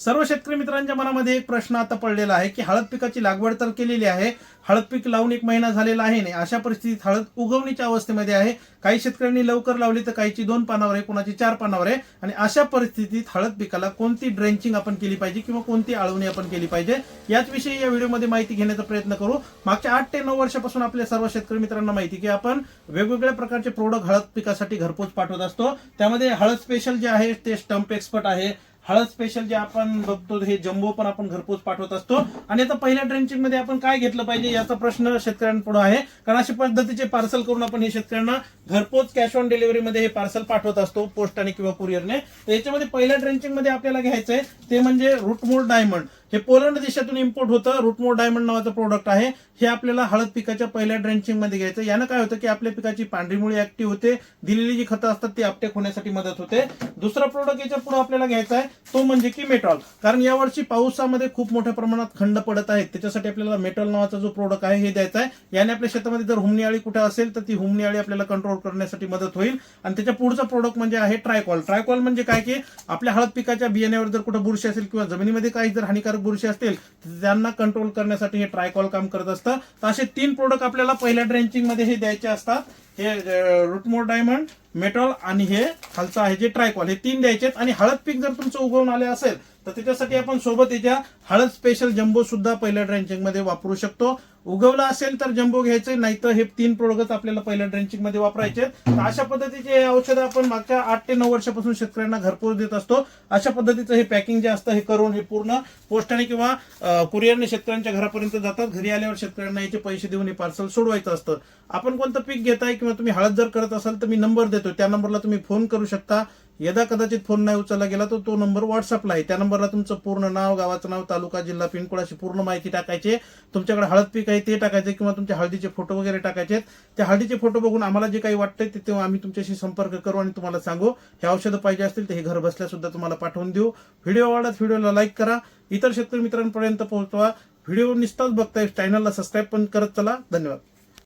सर्व शेतकरी मित्रांच्या मनामध्ये एक प्रश्न आता पडलेला आहे की हळद पिकाची लागवड तर केलेली आहे हळद पीक लावून एक महिना झालेला आहे नाही अशा परिस्थितीत हळद उगवणीच्या अवस्थेमध्ये आहे. काही शेतकऱ्यांनी लवकर लावली तर काहीची दोन पानावर आहे कोणाची चार पानावर आहे आणि अशा परिस्थितीत हळद पिकाला कोणती ड्रेंचिंग आपण केली पाहिजे किंवा कोणती आळवणी आपण केली पाहिजे याच विषयी या व्हिडिओमध्ये माहिती घेण्याचा प्रयत्न करू. मागच्या आठ ते नऊ वर्षापासून आपल्या सर्व शेतकरी मित्रांना माहिती की आपण वेगवेगळ्या प्रकारचे प्रोडक्ट हळद पिकासाठी घरपोच पाठवत असतो. त्यामध्ये हळद स्पेशल जे आहे ते स्टंप एक्सपर्ट आहे हळद स्पेशल जे आपण बघतो हे जम्बो पण आपण घरपोच पाठवत असतो. आणि आता पहिल्या ड्रेंचिंगमध्ये आपण काय घेतलं पाहिजे याचा प्रश्न शेतकऱ्यांपुढे आहे. कारण अशा पद्धतीचे पार्सल करून आपण हे शेतकऱ्यांना घरपोच कॅश ऑन डिलिव्हरी मध्ये हे पार्सल पाठवत असतो पोस्टाने किंवा कुरिअरने तर याच्यामध्ये पहिल्या ड्रेंचिंगमध्ये आपल्याला घ्यायचं आहे ते म्हणजे रूटमोड डायमंड हे पोलंड देशातून इम्पोर्ट होतं. रूटमोर डायमंड नावाचं प्रोडक्ट आहे. हे आपल्याला हळद पिकाच्या पहिल्या ड्रेंचिंगमध्ये घ्यायचं. यानं काय होतं की आपल्या पिकाची पांढरी मुळी ऍक्टिव्ह होते. दिलेली जी खतं असतात ती अपटेक होण्यासाठी मदत होते. दुसरा प्रोडक्ट याच्यापुढे आपल्याला घ्यायचा आहे. तो म्हणजे की मेटॉल कारण यावर्षी पावसामध्ये खूप मोठ्या प्रमाणात खंड पडत आहेत. त्याच्यासाठी आपल्याला मेटॉल नावाचा जो प्रोडक्ट आहे हे द्यायचा आहे. याने आपल्या शेतामध्ये जर हुमणी आळी कुठे असेल तर ती हुमणी आळी आपल्याला कंट्रोल करण्यासाठी मदत होईल. आणि त्याच्या पुढचा प्रोडक्ट म्हणजे आहे ट्रायकॉल ट्रायकॉल म्हणजे काय की आपल्या हळद पिकाच्या बियाण्यावर जर कुठे बुरशी असेल किंवा जमिनीमध्ये काही जर हानिकारक बुरशी असतील तर त्यांना कंट्रोल करण्यासाठी हे ट्रायकॉल काम करत असतं. तर असे तीन प्रोडक्ट आपल्याला पहिल्या ड्रेंचिंगमध्ये हे द्यायचे असतात. हे रूटमोर डायमंड मेटॉल आणि हे खालचं आहे जे ट्रायकॉल हे तीन द्यायचे आणि हळद पीक जर तुमचं उगवून आले असेल तर त्याच्यासाठी आपण सोबत याच्या हळद स्पेशल जम्बो सुद्धा पहिल्या ड्रेंचिंगमध्ये वापरू शकतो. उगवला असेल तर जम्बो घ्यायचे नाही तर हे तीन प्रोडक्ट आपल्याला पहिल्या ड्रेंचिंगमध्ये वापरायचे तर अशा पद्धतीचे हे औषधं आपण मागच्या आठ ते नऊ वर्षापासून शेतकऱ्यांना घरपोच देत असतो. अशा पद्धतीचं हे पॅकिंग जे असतं हे करून हे पूर्ण पोस्टाने किंवा कुरिअरने शेतकऱ्यांच्या घरापर्यंत जातात. घरी आल्यावर शेतकऱ्यांना याचे पैसे देऊन हे पार्सल सोडवायचं असतं. आपण कोणतं पीक घेताय किंवा तुम्ही हळद जर करत असाल तर मी नंबर देतो त्या नंबरला तुम्ही फोन करू शकता. यदा कदाचित फोन नाही उचलला गेला तर तो नंबर व्हॉट्सअपला आहे. त्या नंबरला तुमचं पूर्ण नाव गावाचं नाव तालुका जिल्हा पिनकोड अशी पूर्ण माहिती टाकायची तुमच्याकडे हळद पीक आहे ते टाकायचे किंवा तुमच्या हळदीचे फोटो वगैरे टाकायचे आहेत. त्या हळदीचे फोटो बघून आम्हाला जे काही वाटतंय ते तेव्हा आम्ही तुमच्याशी संपर्क करू आणि तुम्हाला सांगू. हे औषधं पाहिजे असतील तर हे घर बसल्या सुद्धा तुम्हाला पाठवून देऊ. व्हिडिओ आवडत व्हिडिओला लाईक करा. इतर शेतकरी मित्रांपर्यंत पोहोचवा. व्हिडिओ निसताच बघताय. चॅनलला सबस्क्राईब पण करत चला. धन्यवाद.